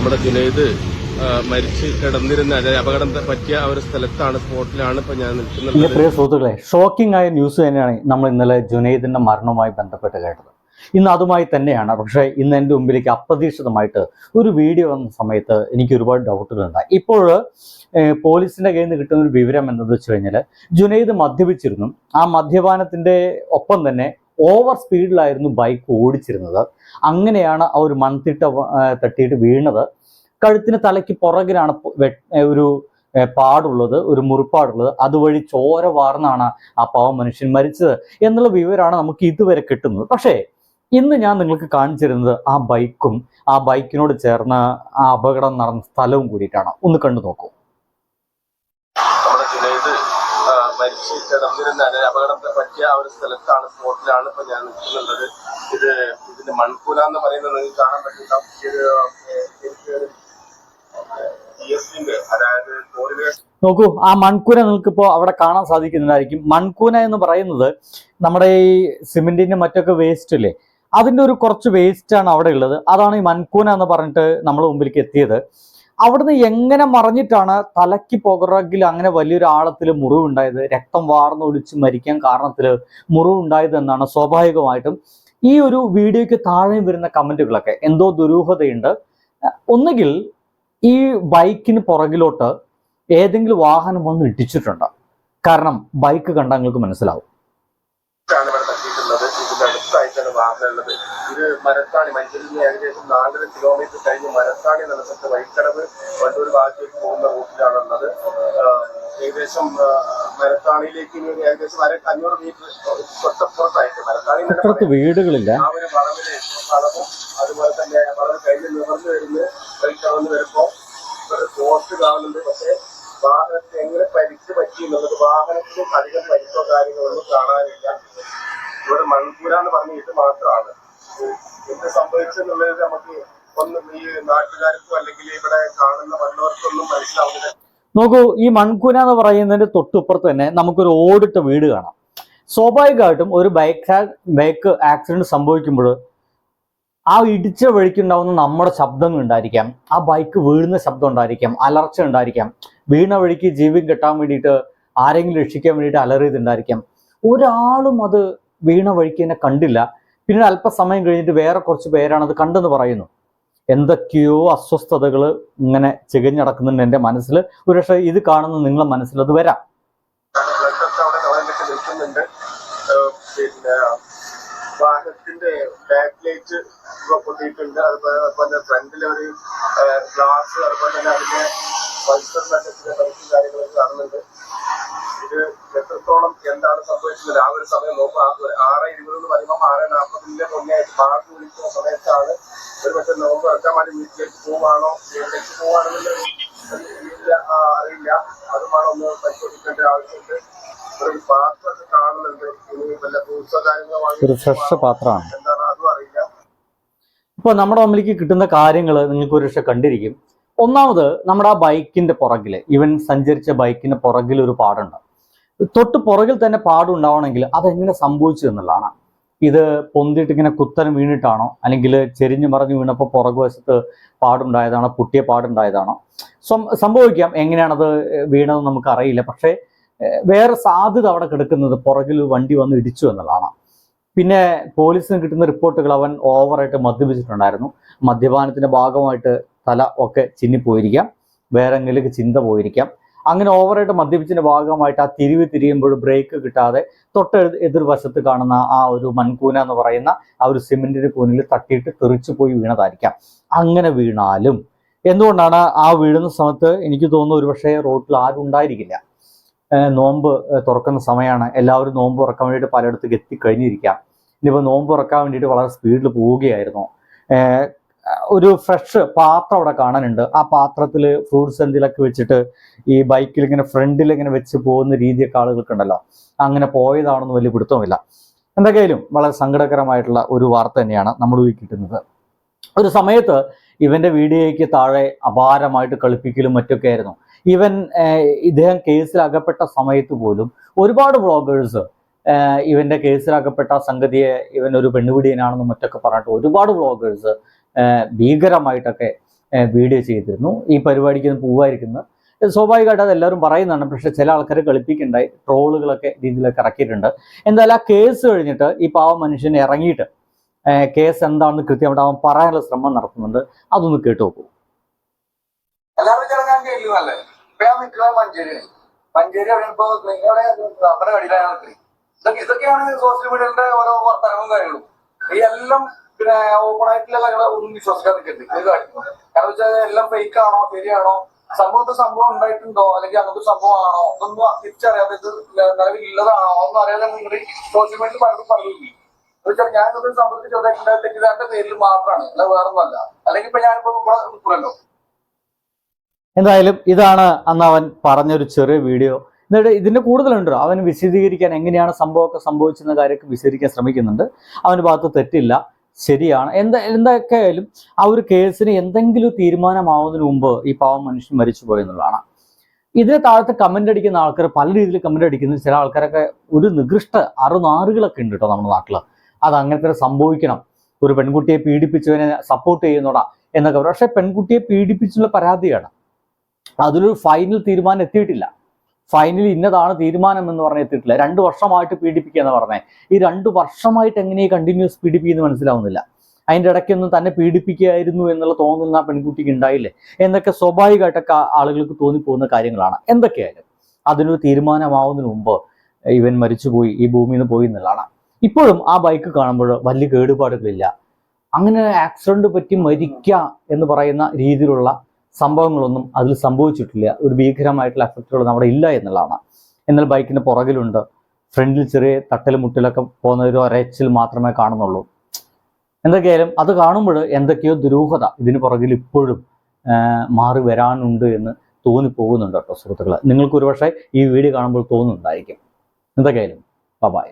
നമ്മുടെ ജുനൈദ് മരിച്ചു കിടന്നിരുന്ന അപകടം പറ്റിയ ഒരു സ്ഥലത്താണ് സ്പോട്ടിലാണ് ഇപ്പൊ ഞാൻ നിൽക്കുന്നത്. പ്രിയ സുഹൃത്തുക്കളെ ഷോക്കിംഗ് ആയ ന്യൂസ് തന്നെയാണ് നമ്മൾ ഇന്നലെ ജുനൈദിന്റെ മരണവുമായി ബന്ധപ്പെട്ട് കേട്ടത്. ഇന്ന് അതുമായി തന്നെയാണ് പക്ഷേ ഇന്ന് എന്റെ മുമ്പിലേക്ക് അപ്രതീക്ഷിതമായിട്ട് ഒരു വീഡിയോ വന്ന സമയത്ത് എനിക്ക് ഒരുപാട് ഡൗട്ടുകൾ ഉണ്ടായി. ഇപ്പോൾ പോലീസിന്റെ കയ്യിൽ നിന്ന് കിട്ടുന്ന ഒരു വിവരം എന്തെന്ന് വെച്ച് കഴിഞ്ഞാൽ ജുനൈദ് മദ്യപിച്ചിരുന്നു. ആ മദ്യപാനത്തിന്റെ ഒപ്പം തന്നെ ഓവർ സ്പീഡിലായിരുന്നു ബൈക്ക് ഓടിച്ചിരുന്നത്. അങ്ങനെയാണ് ആ ഒരു മൺതിട്ട തട്ടിയിട്ട് വീണത്. കഴുത്തിന് തലയ്ക്ക് പുറകിലാണ് ഒരു പാടുള്ളത് ഒരു മുറിപ്പാടുള്ളത്. അതുവഴി ചോര വാർന്നാണ് ആ പാവം മനുഷ്യൻ മരിച്ചത് എന്നുള്ള വിവരമാണ് നമുക്ക് ഇതുവരെ കിട്ടുന്നത്. പക്ഷേ ഇന്ന് ഞാൻ നിങ്ങൾക്ക് കാണിച്ചിരുന്നത് ആ ബൈക്കും ആ ബൈക്കിനോട് ചേർന്ന ആ അപകടം നടന്ന സ്ഥലവും കൂടിയിട്ടാണ്. ഒന്ന് കണ്ടു നോക്കൂ നമ്മുടെ ജുനൈദ് ആ, മരിച്ച് കിടന്നിരുന്ന അതായത് അപകടം പറ്റിയ ആ ഒരു സ്ഥലത്താണ് സ്പോട്ടിലാണ് ഇപ്പൊ ഞാൻ നിൽക്കുന്നത്. ഇത് ഇതിന്റെ മൺകൂല എന്ന് പറയുന്നത് നിങ്ങൾക്ക് കാണാൻ പറ്റുന്ന ഈ ഒരു പി എസ് സിന്റെ അതായത് നോക്കൂ ആ മൺകൂന നിങ്ങൾക്ക് ഇപ്പോ അവിടെ കാണാൻ സാധിക്കുന്നുണ്ടായിരിക്കും മൺകൂന എന്ന് പറയുന്നത് നമ്മുടെ ഈ സിമെന്റിന്റെ മറ്റൊക്കെ വേസ്റ്റ് ഇല്ലേ? അതിന്റെ ഒരു കുറച്ച് വേസ്റ്റ് ആണ് അവിടെ ഉള്ളത്. അതാണ് ഈ മൺകൂന എന്ന് പറഞ്ഞിട്ട് നമ്മൾ മുമ്പിലേക്ക് എത്തിയത്. അവിടുന്ന് എങ്ങനെ മറിഞ്ഞിട്ടാണ് തലയ്ക്ക് പുറകിൽ അങ്ങനെ വലിയൊരു ആഴത്തിൽ മുറിവുണ്ടായത്? രക്തം വാർന്നൊലിച്ച് മരിക്കാൻ കാരണത്തിൽ മുറിവുണ്ടായത് എന്നാണ് സ്വാഭാവികമായിട്ടും. ഈ ഒരു വീഡിയോയ്ക്ക് താഴെ വരുന്ന കമന്റുകളൊക്കെ എന്തോ ദുരൂഹതയുണ്ട്. ഒന്നുകിൽ ഈ ബൈക്കിന് പുറകിലോട്ട് ഏതെങ്കിലും വാഹനം വന്ന് ഇടിച്ചിട്ടുണ്ട്. കാരണം ബൈക്ക് കണ്ടാൽ നിങ്ങൾക്ക് മനസ്സിലാവും ആണ് ഇവിടെ തട്ടിയിട്ടുള്ളത് ഇതിന്റെ ഉള്ളത് ഇത് മരത്താണി മഞ്ചേരിയിൽ നിന്ന് ഏകദേശം നാലര കിലോമീറ്റർ കഴിഞ്ഞ് മരത്താണി എന്ന സ്ഥലത്ത് വൈക്കടവ് വണ്ടൂർ ഭാഗത്തേക്ക് പോകുന്ന റൂട്ടിലാണുള്ളത്. ഏകദേശം മരത്താണിയിലേക്ക് ഇനി ഒരു ഏകദേശം അര അഞ്ഞൂറ് മീറ്റർ തൊട്ടപ്പുറത്തായിട്ട് മരത്താണി വീടുകളില്ല. ആ ഒരു വളവിലെ വളവും അതുപോലെ തന്നെ വളവ് കഴിഞ്ഞ് നിവർന്നു വരുന്ന വൈക്കടന്ന് വരുമ്പോൾ പോസ്റ്റ് കാണുന്നുണ്ട്. പക്ഷേ വാഹനത്തിന് എങ്ങനെ പരിക്ക് പറ്റി എന്നുള്ളത് വാഹനത്തിന് അധികം പരിക്കോ കാര്യങ്ങളൊന്നും കാണാനില്ല. ഇവിടെ മൺപൂര എന്ന് പറഞ്ഞ ഇത് മാത്രമാണ്. എന്ത് സംഭവിച്ചെന്നുള്ളത് നമുക്ക് ഒന്നും ഈ നാട്ടുകാർക്കും അല്ലെങ്കിൽ ഇവിടെ കാണുന്ന വന്നവർക്കൊന്നും മനസ്സിലാവുന്നില്ല. നോക്കൂ ഈ മൺകുന എന്ന് പറയുന്നതിന്റെ തൊട്ടുപ്പുറത്ത് തന്നെ നമുക്കൊരു ഓടിട്ട വീട് കാണാം. സ്വാഭാവികമായിട്ടും ഒരു ബൈക്ക് ബൈക്ക് ആക്സിഡന്റ് സംഭവിക്കുമ്പോൾ ആ ഇടിച്ച വഴിക്കുണ്ടാവുന്ന നമ്മുടെ ശബ്ദങ്ങൾ ഉണ്ടായിരിക്കാം. ആ ബൈക്ക് വീഴുന്ന ശബ്ദം ഉണ്ടായിരിക്കാം അലർച്ച ഉണ്ടായിരിക്കാം. വീണ വഴിക്ക് ജീവൻ കെട്ടാൻ വേണ്ടിയിട്ട് ആരെങ്കിലും രക്ഷിക്കാൻ വേണ്ടിയിട്ട് അലറിയതുണ്ടായിരിക്കാം. ഒരാളും അത് വീണ വഴിക്ക് തന്നെ കണ്ടില്ല. പിന്നീട് അല്പസമയം കഴിഞ്ഞിട്ട് വേറെ കുറച്ച് പേരാണ് അത് കണ്ടെന്ന് പറയുന്നു. എന്തൊക്കെയോ അസ്വസ്ഥതകൾ ഇങ്ങനെ ചികഞ്ഞടക്കുന്നുണ്ട് എന്റെ മനസ്സിൽ. ഒരുപക്ഷെ ഇത് കാണുന്ന നിങ്ങളെ മനസ്സിൽ അത് വരാം. പിന്നെ ലൈറ്റ് ഒരു കാണുന്നുണ്ട്. ഇത് എത്രത്തോളം എന്താണ് സംഭവിക്കുന്നത് ആ ഒരു സമയം നോക്കുക. ആറ് ഇരുപത് എന്ന് പറയുമ്പോൾ ആറ് നാൽപ്പതിന്റെ മുന്നേ ബാഗ് വിളിക്കുന്ന സമയത്താണ് ഒരു പക്ഷെ നോമ്പ് ഇറക്കാൻ വേണ്ടി വീട്ടിലേക്ക് പോവാണോ എവിടേക്ക് പോവാണെന്നുള്ള അറിയില്ല. അതുമാണ് ഒന്ന് പരിശോധിക്കേണ്ട ആവശ്യമുണ്ട്. ഒരു പാത്രമൊക്കെ കാണുന്നുണ്ട്. ഇനി വല്ല വാങ്ങി ഫ്രഷ് പാത്രമാണ്. എന്താണ്? അതും അറിയില്ല. ഇപ്പോൾ നമ്മുടെ മുമ്പിലേക്ക് കിട്ടുന്ന കാര്യങ്ങൾ നിങ്ങൾക്ക് ഒരു പക്ഷെ കണ്ടിരിക്കും. ഒന്നാമത് നമ്മുടെ ആ ബൈക്കിന്റെ പുറകിൽ ഇവൻ സഞ്ചരിച്ച ബൈക്കിന്റെ പുറകിൽ ഒരു പാടുണ്ട്. തൊട്ട് പുറകിൽ തന്നെ പാടുണ്ടാവണമെങ്കിൽ അതെങ്ങനെ സംഭവിച്ചു എന്നുള്ളതാണ്. ഇത് പൊന്തിയിട്ട് ഇങ്ങനെ കുത്തനെ വീണിട്ടാണോ? അല്ലെങ്കിൽ ചെരിഞ്ഞു മറിഞ്ഞു വീണപ്പോൾ പുറകുവശത്ത് പാടുണ്ടായതാണോ? പൊട്ടിയ പാടുണ്ടായതാണോ? സംഭവിക്കാം. എങ്ങനെയാണത് വീണതെന്ന് നമുക്ക് അറിയില്ല പക്ഷേ വേറെ സാധ്യത അവിടെ കിടക്കുന്നത് പുറകിൽ വണ്ടി വന്ന് ഇടിച്ചു എന്നുള്ളതാണ്. പിന്നെ പോലീസിന് കിട്ടുന്ന റിപ്പോർട്ടുകൾ അവൻ ഓവറായിട്ട് മദ്യപിച്ചിട്ടുണ്ടായിരുന്നു. മദ്യപാനത്തിന്റെ ഭാഗമായിട്ട് തല ഒക്കെ ചിന്നിപ്പോയിരിക്കാം. വേറെ എങ്കിലും ചിന്ത പോയിരിക്കാം. അങ്ങനെ ഓവറായിട്ട് മദ്യപിച്ചതിന്റെ ഭാഗമായിട്ട് ആ തിരിവ് തിരിയുമ്പോൾ ബ്രേക്ക് കിട്ടാതെ തൊട്ട് എതിർവശത്ത് കാണുന്ന ആ ഒരു മൺകൂന എന്ന് പറയുന്ന ആ ഒരു സിമെന്റിന്റെ കൂനിൽ തട്ടിയിട്ട് തെറിച്ചു പോയി വീണതായിരിക്കാം. അങ്ങനെ വീണാലും എന്തുകൊണ്ടാണ് ആ വീഴുന്ന സമയത്ത് എനിക്ക് തോന്നുന്നു ഒരുപക്ഷെ റോട്ടിൽ ആരും ഉണ്ടായിരിക്കില്ല. നോമ്പ് തുറക്കുന്ന സമയമാണ്. എല്ലാവരും നോമ്പ് തുറക്കാൻ വേണ്ടിയിട്ട് പലയിടത്തേക്ക് എത്തിക്കഴിഞ്ഞിരിക്കാം ഇനിയിപ്പോൾ നോമ്പ് തുറക്കാൻ വേണ്ടിയിട്ട് വളരെ സ്പീഡിൽ പോവുകയായിരുന്നു. ഒരു ഫ്രഷ് പാത്രം അവിടെ കാണാനുണ്ട്. ആ പാത്രത്തിൽ ഫ്രൂട്ട്സ് എന്തെങ്കിലുമൊക്കെ വെച്ചിട്ട് ഈ ബൈക്കിൽ ഇങ്ങനെ ഫ്രണ്ടിൽ ഇങ്ങനെ വെച്ച് പോകുന്ന രീതിയൊക്കെ ആളുകൾക്ക് ഉണ്ടല്ലോ. അങ്ങനെ പോയതാണെന്ന് വലിയ പിടുത്തമില്ല എന്തൊക്കെയായാലും വളരെ സങ്കടകരമായിട്ടുള്ള ഒരു വാർത്ത തന്നെയാണ് നമ്മൾ കിട്ടുന്നത്. ഒരു സമയത്ത് ഇവന്റെ വീഡിയോയ്ക്ക് താഴെ അപാരമായിട്ട് കളിപ്പിക്കലും മറ്റൊക്കെ ആയിരുന്നു. ഇവൻ ഇദ്ദേഹം കേസിൽ അകപ്പെട്ട സമയത്ത് പോലും ഒരുപാട് വ്ളോഗേഴ്സ് ഇവന്റെ കേസിലകപ്പെട്ട സംഗതിയെ ഇവൻ ഒരു പെണ്ണുപിടിയനാണെന്നും മറ്റൊക്കെ പറഞ്ഞിട്ട് ഒരുപാട് വ്ളോഗേഴ്സ് ഭീകരമായിട്ടൊക്കെ വീഡിയോ ചെയ്തിരുന്നു. ഈ പരിപാടിക്ക് പോവായിരിക്കുന്നത് സ്വാഭാവികമായിട്ട് അത് എല്ലാവരും പറയുന്നതാണ്. പക്ഷെ ചില ആൾക്കാരെ കളിപ്പിക്കുണ്ടായി ട്രോളുകളൊക്കെ രീതിയിലൊക്കെ ഇറക്കിയിട്ടുണ്ട്. എന്തായാലും ആ കേസ് കഴിഞ്ഞിട്ട് ഈ പാവ മനുഷ്യൻ ഇറങ്ങിയിട്ട് കേസ് എന്താണെന്ന് കൃത്യമായിട്ട് അവൻ പറയാനുള്ള ശ്രമം നടത്തുന്നുണ്ട്. അതൊന്ന് കേട്ടു നോക്കൂ. ഇതൊക്കെയാണ് സോഷ്യൽ മീഡിയയുടെ ഓരോ വർത്തനവും കാര്യങ്ങളും. എല്ലാം പിന്നെ ഓപ്പൺ ആയിട്ടുള്ള കാര്യങ്ങൾ ഒന്നും വിശ്വസിക്കാൻ നിൽക്കരുത് ഒരു കാര്യം. കാരണം വെച്ചാൽ എല്ലാം ഫേക്ക് ആണോ ശരിയാണോ? സംഭവത്തെ സംഭവം ഉണ്ടായിട്ടുണ്ടോ? അല്ലെങ്കിൽ അങ്ങനത്തെ സംഭവം ആണോ ഒന്നും തിരിച്ചറിയാതെ ഇത് നിലവിൽ ഇല്ലതാണോ ഒന്നും അറിയാതെ നിങ്ങൾ സോഷ്യൽ മീഡിയയിൽ പലരും പറയുന്നില്ല വെച്ചാൽ ഞാൻ ഇതൊരു സംഭവത്തിൽ ചെറുതായിട്ടുണ്ടായ തെറ്റിദ്ധാരുടെ പേരിൽ മാത്രമാണ് അല്ല വേറൊന്നുമല്ല. അല്ലെങ്കിൽ ഇപ്പൊ ഞാനിപ്പോ ഇവിടെ നിൽക്കുമല്ലോ എന്തായാലും ഇതാണ് അന്ന് അവൻ പറഞ്ഞൊരു ചെറിയ വീഡിയോ എന്നിട്ട് ഇതിന്റെ കൂടുതലുണ്ട്? അവൻ വിശദീകരിക്കാൻ എങ്ങനെയാണ് സംഭവമൊക്കെ സംഭവിച്ചെന്ന കാര്യമൊക്കെ വിശദീകരിക്കാൻ ശ്രമിക്കുന്നുണ്ട്. അവന്റെ ഭാഗത്ത് തെറ്റില്ല. ശരിയാണ്. എന്താ എന്തൊക്കെ ആയാലും ആ ഒരു കേസിന് എന്തെങ്കിലും തീരുമാനമാവുന്നതിന് മുമ്പ് ഈ പാവം മനുഷ്യൻ മരിച്ചു പോയെന്നുള്ളതാണ് ഇതിന് താഴത്ത് കമന്റ് അടിക്കുന്ന ആൾക്കാർ പല രീതിയിൽ കമന്റ് അടിക്കുന്ന. ചില ആൾക്കാരൊക്കെ ഒരു നികൃഷ്ട അറുനാറുകളൊക്കെ ഉണ്ട് കേട്ടോ നമ്മുടെ നാട്ടിൽ. അത് അങ്ങനത്തെ സംഭവിക്കണം. ഒരു പെൺകുട്ടിയെ പീഡിപ്പിച്ചവനെ സപ്പോർട്ട് ചെയ്യുന്നോടാ എന്നൊക്കെ പക്ഷെ പെൺകുട്ടിയെ പീഡിപ്പിച്ചുള്ള പരാതിയാണ്. അതിലൊരു ഫൈനൽ തീരുമാനം എത്തിയിട്ടില്ല. ഫൈനൽ ഇന്നതാണ് തീരുമാനം എന്ന് പറഞ്ഞ് എത്തിയിട്ടില്ല. രണ്ട് വർഷമായിട്ട് പീഡിപ്പിക്കുക എന്ന് പറഞ്ഞേ. ഈ രണ്ട് വർഷമായിട്ട് എങ്ങനെയാണ് കണ്ടിന്യൂസ് പീഡിപ്പിക്കുന്നു മനസ്സിലാവുന്നില്ല. അതിന്റെ ഇടയ്ക്കൊന്നും തന്നെ പീഡിപ്പിക്കുകയായിരുന്നു എന്നുള്ള തോന്നുന്ന പെൺകുട്ടിക്ക് ഉണ്ടായില്ലേ? എന്നൊക്കെ സ്വാഭാവികമായിട്ടൊക്കെ ആളുകൾക്ക് തോന്നിപ്പോകുന്ന കാര്യങ്ങളാണ്. എന്തൊക്കെയായാലും അതിനൊരു തീരുമാനമാവുന്നതിന് മുമ്പ് ഇവൻ മരിച്ചുപോയി ഈ ഭൂമിയിൽ നിന്ന് പോയി എന്നുള്ളതാണ്. ഇപ്പോഴും ആ ബൈക്ക് കാണുമ്പോൾ വലിയ കേടുപാടുകളില്ല. അങ്ങനെ ആക്സിഡന്റ് പറ്റി മരിക്കുക എന്ന് പറയുന്ന രീതിയിലുള്ള സംഭവങ്ങളൊന്നും അതിൽ സംഭവിച്ചിട്ടില്ല. ഒരു ഭീകരമായിട്ടുള്ള എഫക്റ്റുകൾ നമ്മുടെ ഇല്ല എന്നുള്ളതാണ്. എന്നാൽ ബൈക്കിന്റെ പുറകിലുണ്ട്. ഫ്രണ്ടിൽ ചെറിയ തട്ടൽ മുട്ടിലൊക്കെ പോകുന്ന ഒരു ഒരച്ചിൽ മാത്രമേ കാണുന്നുള്ളൂ. എന്തൊക്കെയായാലും അത് കാണുമ്പോൾ എന്തൊക്കെയോ ദുരൂഹത ഇതിന് പുറകിൽ ഇപ്പോഴും മാറി വരാനുണ്ട് എന്ന് തോന്നിപ്പോകുന്നുണ്ട് കേട്ടോ സുഹൃത്തുക്കളെ. നിങ്ങൾക്ക് ഒരുപക്ഷെ ഈ വീഡിയോ കാണുമ്പോൾ തോന്നുന്നുണ്ടായിരിക്കും. എന്തൊക്കെയായാലും ബൈ